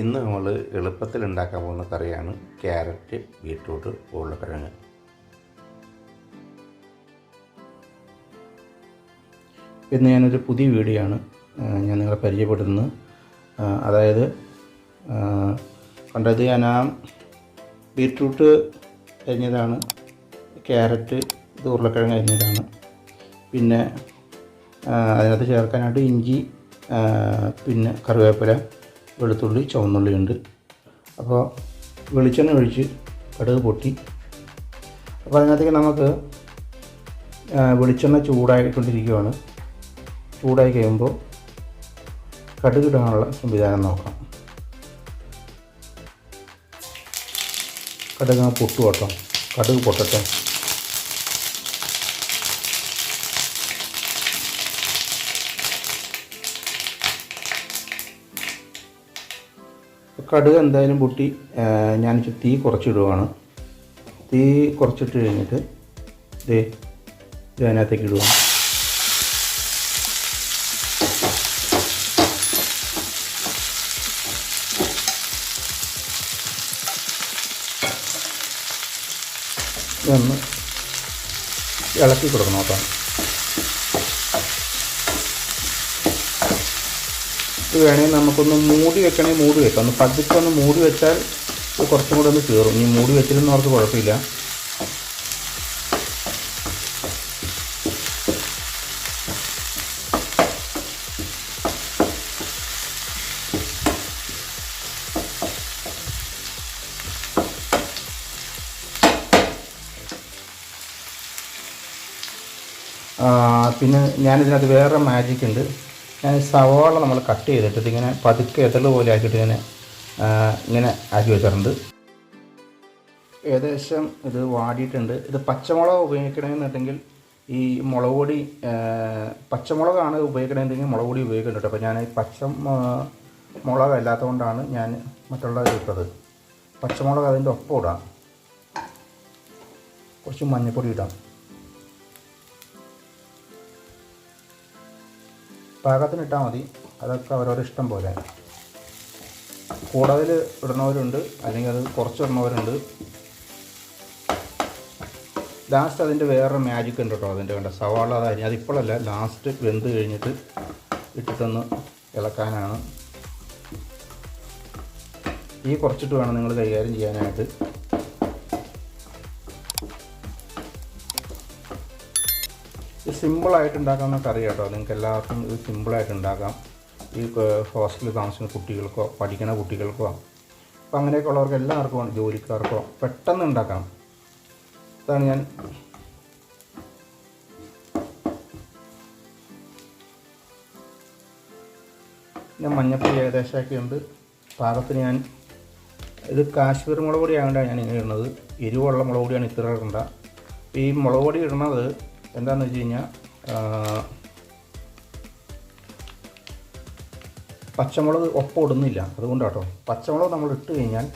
ഇന്ന് നമ്മൾ എളുപ്പത്തിൽ ഉണ്ടാക്കാൻ പോകുന്ന കറിയാണ് ക്യാരറ്റ് ബീട്രൂട്ട് ഉരുളക്കിഴങ്ങ്. ഇന്ന് ഞാനൊരു പുതിയ വീഡിയോ ആണ് ഞാൻ നിങ്ങളെ പരിചയപ്പെടുത്തുന്നത്. അതായത് പണ്ടത് ഞാൻ ആ ബീട്രൂട്ട് അരിഞ്ഞതാണ് ക്യാരറ്റ് ഇത് ഉരുളക്കിഴങ്ങ് അരിഞ്ഞതാണ്. പിന്നെ അതിനകത്ത് ചേർക്കാനായിട്ട് ഇഞ്ചി പിന്നെ കറിവേപ്പില വെളുത്തുള്ളി ചുവന്നുള്ളി ഉണ്ട് അപ്പോൾ വെളിച്ചെണ്ണ ഒഴിച്ച് കടുക് പൊട്ടി. അപ്പോൾ അതിനകത്തേക്ക് നമുക്ക് വെളിച്ചെണ്ണ ചൂടായിക്കൊണ്ടിരിക്കുകയാണ് ചൂടായി കഴിയുമ്പോൾ കടുക് ഇടാനുള്ള സംവിധാനം നോക്കാം. കടുക് പൊട്ടുവട്ടോ കടുക് പൊട്ടട്ടെ. കടുക് എന്തായാലും പൊട്ടി ഞാൻ തീ കുറച്ചിടുവാണ്. തീ കുറച്ചിട്ട് കഴിഞ്ഞിട്ട് ഇത് അതിനകത്തേക്ക് ഇടുക ഇതൊന്ന് ഇളക്കി കൊടുക്കണം കേട്ടോ. ഇത് വേണമെങ്കിൽ നമുക്കൊന്ന് മൂടി വെക്കണമെങ്കിൽ മൂടി വെക്കാം. ഒന്ന് പതുക്കെ ഒന്ന് മൂടി വെച്ചാൽ ഇത് കുറച്ചും കൂടെ ഒന്ന് കയറും ഇനി മൂടി വെച്ചിരുന്ന അവർക്ക് കുഴപ്പമില്ല. പിന്നെ ഞാനിതിനകത്ത് വേറെ മാജിക് ഉണ്ട്. സവാള നമ്മൾ കട്ട് ചെയ്തിട്ട് ഇങ്ങനെ പതുക്കെ എതൾ പോലെ ആക്കിയിട്ട് ഇങ്ങനെ ഇങ്ങനെ ആക്കി വെച്ചിട്ടുണ്ട് ഏകദേശം ഇത് വാടിയിട്ടുണ്ട്. ഇത് പച്ചമുളക് ഉപയോഗിക്കണമെന്നുണ്ടെങ്കിൽ ഈ മുളക് പൊടി പച്ചമുളകാണ് ഉപയോഗിക്കണമെന്നുണ്ടെങ്കിൽ മുളക് പൊടി ഉപയോഗിക്കുന്നുണ്ട് അപ്പോൾ ഞാൻ ഈ പച്ച മുളക് അല്ലാത്തതുകൊണ്ടാണ് ഞാൻ മറ്റുള്ള ഇട്ടത്. പച്ചമുളക് അതിന്റെ ഒപ്പം ഇടാം. കുറച്ച് മഞ്ഞൾപ്പൊടി ഇടാം. പാകത്തിന് ഇട്ടാൽ മതി. അതൊക്കെ അവരവരുടെ ഇഷ്ടം പോലെ. കൂടുതൽ ഇടുന്നവരുണ്ട്. അല്ലെങ്കിൽ അത് കുറച്ച് ഇടുന്നവരുണ്ട്. ലാസ്റ്റ് അതിന്റെ വേറെ മാജിക് ഉണ്ട് കേട്ടോ അതിന്റെ കണ്ട സവാള അതായിരിക്കും അതിപ്പോഴല്ല ലാസ്റ്റ് വെന്ത് കഴിഞ്ഞിട്ട് ഇട്ടിട്ടൊന്ന് ഇളക്കാനാണ്. ഈ കുറച്ചിട്ട് വേണം നിങ്ങൾ കൈകാര്യം ചെയ്യാനായിട്ട്. ഇത് സിമ്പിളായിട്ട് ഉണ്ടാക്കാവുന്ന കറി കേട്ടോ നിങ്ങൾക്ക് എല്ലാവർക്കും ഇത് സിമ്പിളായിട്ട് ഉണ്ടാക്കാം. ഈ ഹോസ്റ്റലിൽ താമസിക്കുന്ന കുട്ടികൾക്കോ പഠിക്കുന്ന കുട്ടികൾക്കോ അപ്പോൾ അങ്ങനെയൊക്കെ ഉള്ളവർക്ക് എല്ലാവർക്കും ജോലിക്കാർക്കോ പെട്ടെന്ന് ഉണ്ടാക്കാം ഇതാണ് ഞാൻ. ഞാൻ മഞ്ഞപ്പൊടി ഏകദേശമാക്കിയുണ്ട് പാകത്തിന് ഞാൻ ഇത് കാശ്മീർ മുളക് പൊടി ആയതുകൊണ്ടാണ് ഞാൻ ഇങ്ങനെ ഇടുന്നത്. എരിവുള്ള മുളക് പൊടിയാണ് ഇത്ര ഇടേണ്ട. ഈ മുളക് പൊടി ഇടുന്നത് എന്താണെന്ന് വെച്ച് കഴിഞ്ഞാൽ പച്ചമുളക് ഒപ്പം ഇടുന്നില്ല. അതുകൊണ്ടാട്ടോ. പച്ചമുളക് നമ്മൾ ഇട്ട് കഴിഞ്ഞാൽ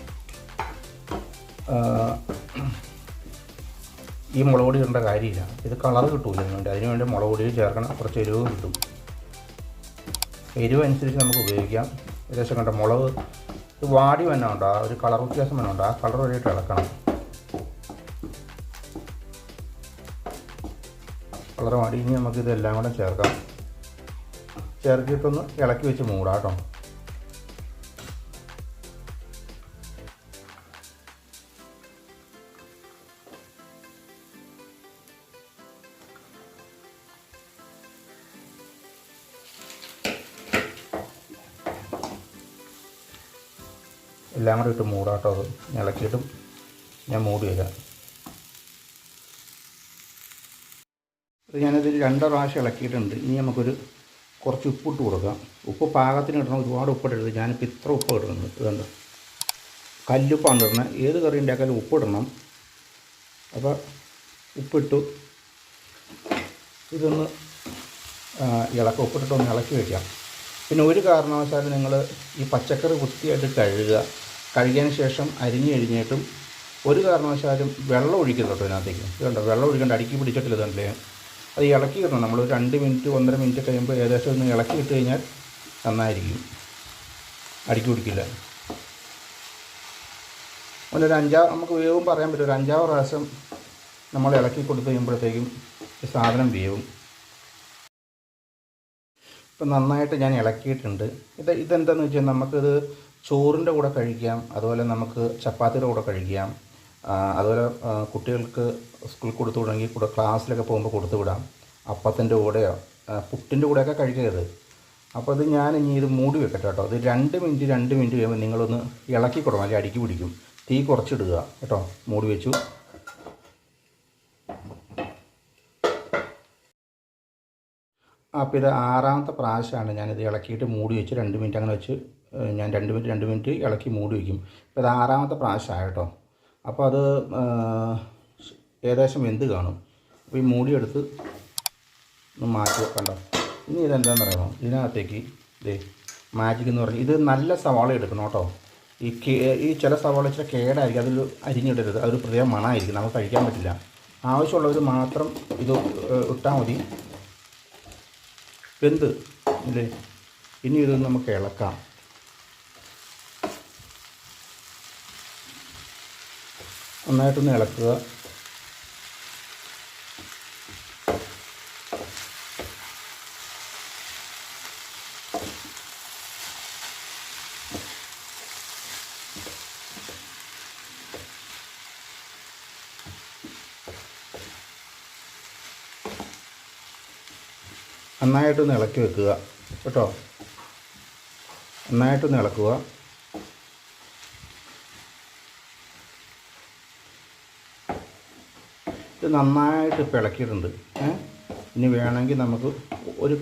ഈ മുളക് പൊടി ഇടേണ്ട കാര്യമില്ല. ഇത് കളർ കിട്ടൂല അതിനുവേണ്ടി അതിനുവേണ്ടി മുളക് പൊടി ചേർക്കണം. കുറച്ച് എരിവ് കിട്ടും. എരിവ് അനുസരിച്ച് നമുക്ക് ഉപയോഗിക്കാം. ഏകദേശം കണ്ട മുളക് ഇത് വാടി വന്നെ ആ ഒരു കളർ വ്യത്യാസം വന്നെ ആ കളർ വരെയായിട്ട് ഇളക്കണം. കളർ മാറി. ഇനി നമുക്ക് ഇതെല്ലാം കൂടെ ചേർക്കാം. ചേർത്തിട്ടൊന്ന് ഇളക്കി വെച്ച് മൂടാം കേട്ടോ എല്ലാം കൂടെ ഇട്ട് മൂടാട്ടോ. അത് ഇളക്കിയിട്ടും ഞാൻ മൂടി വരാം. ഇത് ഞാനത് രണ്ട് പ്രാവശ്യം ഇളക്കിയിട്ടുണ്ട്. ഇനി നമുക്കൊരു കുറച്ച് ഉപ്പിട്ട് കൊടുക്കാം. ഉപ്പ് പാകത്തിന് ഇടണം. ഒരുപാട് ഉപ്പിടരുത് ഞാനിപ്പോൾ ഇത്ര ഉപ്പ് ഇടുന്നത്. ഇതുണ്ട് കല്ലുപ്പാണ് ഇടണം ഏത് കറി ഉണ്ടാക്കാലും ഉപ്പിടണം അപ്പോൾ ഉപ്പിട്ടു. ഇതൊന്ന് ഇളക്ക. ഉപ്പിട്ടിട്ട് ഒന്ന് ഇളക്കി വയ്ക്കാം പിന്നെ ഒരു കാരണവശാലും നിങ്ങൾ ഈ പച്ചക്കറി വൃത്തിയായിട്ട് കഴുകുക. കഴുകിയതിന് ശേഷം അരിഞ്ഞു കഴിഞ്ഞിട്ടും ഒരു കാരണവശാലും വെള്ളം ഒഴിക്കരുത് കേട്ടോ ഇതിനകത്തേക്ക്. ഇതുണ്ടോ വെള്ളം ഒഴിക്കേണ്ട. അടുക്കി പിടിച്ചിട്ടില്ല ഇതല്ലേ അത് ഇളക്കി കിട്ടണം. നമ്മൾ രണ്ട് മിനിറ്റ് ഒന്നര മിനിറ്റ് കഴിയുമ്പോൾ ഏകദേശം ഒന്ന് ഇളക്കി ഇട്ട് കഴിഞ്ഞാൽ നന്നായിരിക്കും. അടുക്കി പിടിക്കില്ല. ഒരു അഞ്ചാ നമുക്ക് വേവും പറയാൻ പറ്റും. ഒരു അഞ്ചാറ് പ്രാവശ്യം നമ്മൾ ഇളക്കി കൊടുത്ത് കഴിയുമ്പോഴത്തേക്കും സാധനം വേവും. ഇപ്പം നന്നായിട്ട് ഞാൻ ഇളക്കിയിട്ടുണ്ട്. ഇത് ഇതെന്താണെന്ന് വെച്ചാൽ നമുക്കിത് ചോറിന്റെ കൂടെ കഴിക്കാം. അതുപോലെ നമുക്ക് ചപ്പാത്തിയുടെ കൂടെ കഴിക്കാം. അതുപോലെ കുട്ടികൾക്ക് സ്കൂളിൽ കൊടുത്തു വിടണമെങ്കിൽ കൂടെ ക്ലാസ്സിലൊക്കെ പോകുമ്പോൾ കൊടുത്തു വിടാം. അപ്പത്തിന്റെ കൂടെയോ? പുട്ടിന്റെ കൂടെയൊക്കെ കഴിക്കരുത്. അപ്പോൾ ഇത് ഞാൻ ഇനി ഇത് മൂടി വെക്കട്ടെ കേട്ടോ. ഇത് രണ്ട് മിനിറ്റ് രണ്ട് മിനിറ്റ് കഴിയുമ്പോൾ നിങ്ങളൊന്ന് ഇളക്കി കൊടുക്കണം അല്ലെങ്കിൽ അടിക്ക് പിടിക്കും. തീ കുറച്ചിടുക കേട്ടോ. മൂടി വെച്ചു. അപ്പോൾ ഇത് ആറാമത്തെ പ്രാവശ്യമാണ് ഞാനിത് ഇളക്കിയിട്ട് മൂടി വെച്ച് രണ്ട് മിനിറ്റ് അങ്ങനെ വെച്ച് ഞാൻ രണ്ട് മിനിറ്റ് രണ്ട് മിനിറ്റ് ഇളക്കി മൂടി വയ്ക്കും ഇപ്പോൾ ഇത് ആറാമത്തെ പ്രാവശ്യമാണ് കേട്ടോ. അപ്പോൾ അത് ഏകദേശം വെന്ത് കാണും? അപ്പോൾ ഈ മൂടിയെടുത്ത് ഒന്ന് മാറ്റി വെക്കണ്ട? ഇനി ഇതെന്താണെന്ന് അറിയാമോ ഇതിനകത്തേക്ക് ഇതേ മാജിക് എന്ന് പറഞ്ഞ് ഇത് നല്ല സവാള എടുക്കണം കേട്ടോ. ഈ കേ ഈ ചില സവാള ഇച്ചിരി കേടായിരിക്കും. അതിൽ അരിഞ്ഞിടരുത്. അതൊരു പ്രത്യേക മണമായിരിക്കും. നമുക്ക് കഴിക്കാൻ പറ്റില്ല. ആവശ്യമുള്ളവർ മാത്രം ഇത് ഇട്ടാൽ മതി. വെന്ത് ഇല്ലേ? ഇനി ഇത് നമുക്ക് ഇളക്കാം. നന്നായിട്ടൊന്ന് ഇളക്കുക. നന്നായിട്ടൊന്ന് ഇളക്കി വെക്കുക. കേട്ടോ? നന്നായിട്ടൊന്ന് ഇളക്കുക. നന്നായിട്ട് പിളക്കിയിട്ടുണ്ട്. ഇനി വേണമെങ്കിൽ നമുക്ക് ഒരു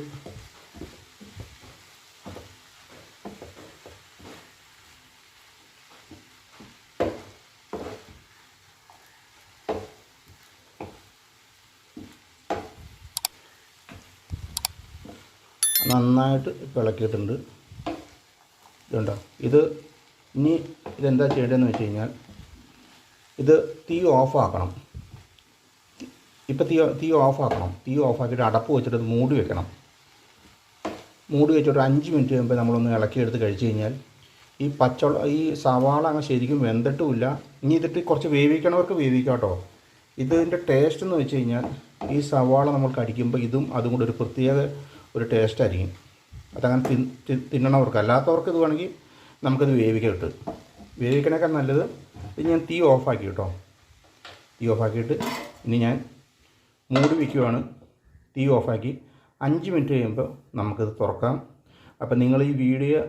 നന്നായിട്ട് ഇളക്കിയിട്ടുണ്ട് ഇതുണ്ടോ? ഇത് ഇനി ഇതെന്താ ചെയ്യേണ്ടതെന്ന് വെച്ച് കഴിഞ്ഞാൽ ഇത് തീ ഓഫാക്കണം ഇപ്പം തീ തീ ഓഫാക്കണം. തീ ഓഫാക്കിയിട്ട് അടപ്പ് വെച്ചിട്ട് മൂടി വെക്കണം. മൂടി വെച്ചിട്ട് അഞ്ച് മിനിറ്റ് കഴിയുമ്പോൾ നമ്മളൊന്ന് ഇളക്കിയെടുത്ത് കഴിച്ച് കഴിഞ്ഞാൽ ഈ പച്ചവള ഈ സവാള അങ്ങ് ശരിക്കും വെന്തിട്ടുമില്ല. ഇനി ഇതിട്ട് കുറച്ച് വേവിക്കണവർക്ക് വേവിക്കാം കേട്ടോ ഇതിന്റെ ടേസ്റ്റ് എന്ന് വെച്ച് കഴിഞ്ഞാൽ ഈ സവാള നമ്മൾ കടിക്കുമ്പോൾ ഇതും അതും കൂടെ ഒരു പ്രത്യേക ഒരു ടേസ്റ്റ് ആയിരിക്കും. അതങ്ങനെ തിന്നണവർക്ക്. അല്ലാത്തവർക്ക് ഇത് വേണമെങ്കിൽ നമുക്കത് കിട്ടും. വേവിക്കണേക്കാൾ നല്ലത് ഇത് ഞാൻ തീ ഓഫാക്കി കേട്ടോ. തീ ഓഫാക്കിയിട്ട് ഇനി ഞാൻ മൂടി വയ്ക്കുവാണ് തീ ഓഫാക്കി. അഞ്ച് മിനിറ്റ് കഴിയുമ്പോൾ നമുക്കിത് തുറക്കാം. അപ്പോൾ നിങ്ങൾ ഈ വീഡിയോ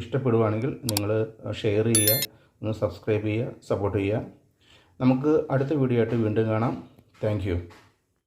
ഇഷ്ടപ്പെടുവാണെങ്കിൽ നിങ്ങൾ ഷെയർ ചെയ്യുക ഒന്ന് സബ്സ്ക്രൈബ് ചെയ്യുക സപ്പോർട്ട് ചെയ്യുക. നമുക്ക് അടുത്ത വീഡിയോ ആയിട്ട് വീണ്ടും കാണാം. താങ്ക്